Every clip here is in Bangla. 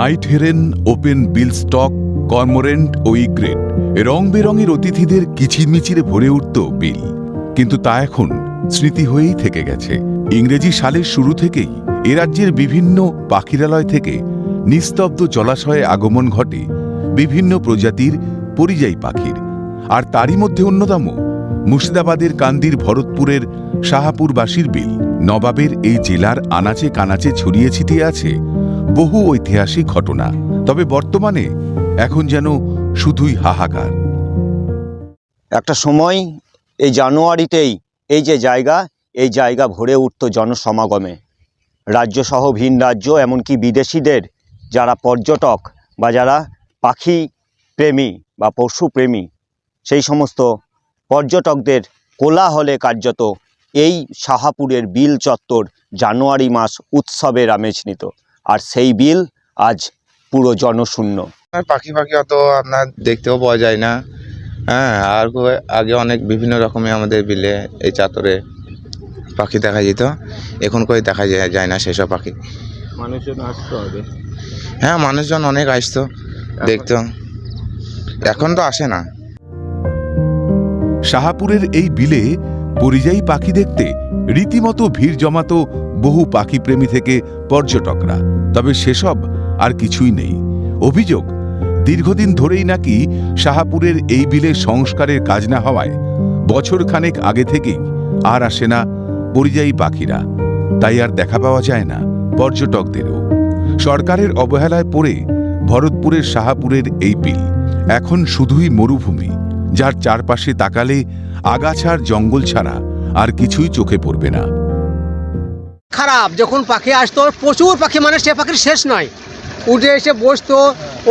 White heron, open bill stork, cormorant ও ইগ্রেট। রং বেরঙের অতিথিদের কিচিরমিচিরে ভরে উঠত বিল। কিন্তু তা এখন স্মৃতি হয়েই থেকে গেছে। ইংরেজি সালের শুরু থেকেই এ রাজ্যের বিভিন্ন পাখিরালয় থেকে নিস্তব্ধ জলাশয়ে আগমন ঘটে বিভিন্ন প্রজাতির পরিযায়ী পাখির। আর তারই মধ্যে অন্যতম মুর্শিদাবাদের কান্দির ভরতপুরের শাহাপুরবাসীর বিল। নবাবের এই জেলার আনাচে কানাচে ছড়িয়ে ছিটিয়ে আছে বহু ঐতিহাসিক ঘটনা, তবে বর্তমানে এখন যেন শুধুই হাহাকার। একটা সময়, এই জানুয়ারিতেই এই যে জায়গা, এই জায়গা ভরে উঠত জনসমাগমে। রাজ্যসহ ভিন রাজ্য, এমনকি বিদেশিদের, যারা পর্যটক বা যারা পাখি প্রেমী বা পশু প্রেমী, সেই সমস্ত পর্যটকদের কোলাহলে কার্যত এই শাহাপুরের বিল চত্বর জানুয়ারি মাস উৎসবের আমেজ নিত আর সেই বিল আজ পুরো জনশূন্য। আর পাখি পাখি অত আপনার দেখতেও পাওয়া যায় না। হ্যাঁ আর আগে অনেক বিভিন্ন রকমের আমাদের বিলে এই চাতরে পাখি দেখা যেত। এখন কই দেখা যায় যায় না সেসব পাখি। মানুষজন আসতে হবে হ্যাঁ মানুষজন অনেক আসতো দেখতো। এখন তো আসে না। শাহাপুরের এই বিলে পরিযায়ী পাখি দেখতে রীতিমতো ভিড় জমাতো বহু পাখিপ্রেমী থেকে পর্যটকরা। তবে সেসব আর কিছুই নেই। অভিযোগ, দীর্ঘদিন ধরেই নাকি শাহাপুরের এই বিলে সংস্কারের কাজ না হওয়ায় বছর খানেক আগে থেকেই আর আসে না পরিযায়ী পাখিরা। তাই আর দেখা পাওয়া যায় না পর্যটকদেরও। সরকারের অবহেলায় পড়ে ভরতপুরের শাহাপুরের এই বিল। এখন শুধুই মরুভূমি, যার চারপাশে তাকালে আগাছার জঙ্গল ছাড়া আর কিছুই চোখে পড়বে না। খারাপ, যখন পাখি আসতো, প্রচুর পাখি মানে সে পাখির শেষ নয়। উঠে এসে বসতো,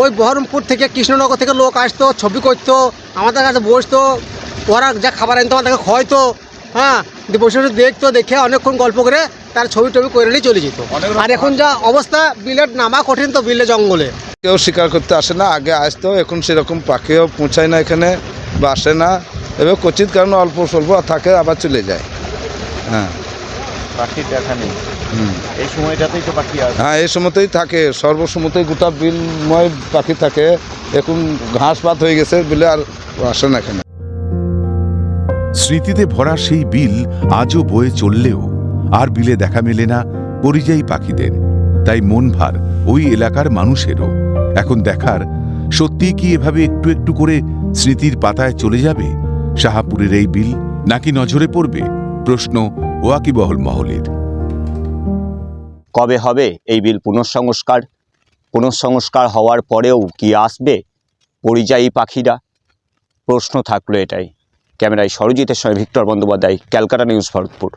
ওই বহরমপুর থেকে, কৃষ্ণনগর থেকে লোক আসতো, ছবি করতো, আমাদের কাছে বসতো, ওরা যা খাবার আনতো, আমাদেরকে খাওয়াইতো হ্যাঁ বসে বসে দেখতো, দেখে অনেকক্ষণ গল্প করে তার ছবি টবি করে নিয়ে চলে যেত। আর এখন যা অবস্থা বিলের নামা কঠিন তো বিলে জঙ্গলে। কেউ শিকার করতে আসে না, আগে আসতো, এখন সেরকম পাখিও পৌঁছায় না এখানে, বা আসে না। এবার কচিত কারণে অল্প স্বল্প থাকে, আবার চলে যায়। হ্যাঁ। পাখির দেখা নেই। এই সময়টাতেই তো পাখি আসে। হ্যাঁ এই সময়তেই থাকে। সর্বসময়তেই গোটা বিলময় পাখি থাকে। এখন ঘাস পাত হয়ে গেছে বলে আর আসে না এখানে। স্মৃতিতে ভরা সেই বিল আজও বয়ে চললেও আর বিলে দেখা মেলে না পরিযায়ী পাখিদের। তাই মন ভার ওই এলাকার মানুষেরও। এখন দেখার সত্যি কি এভাবে একটু একটু করে স্মৃতির পাতায় চলে যাবে? শাহাপুরের এই বিল নাকি নজরে পড়বে? প্রশ্ন ওয়াকিবহল মহলের কবে হবে এই বিল পুনঃসংস্কার? পুনঃসংস্কার হওয়ার পরেও কি আসবে? পরিযায়ী পাখিরা? প্রশ্ন থাকল এটাই। ক্যামেরায় সরজিতের সঙ্গে Victor Bandyopadhyay, Calcutta news Bharatpur.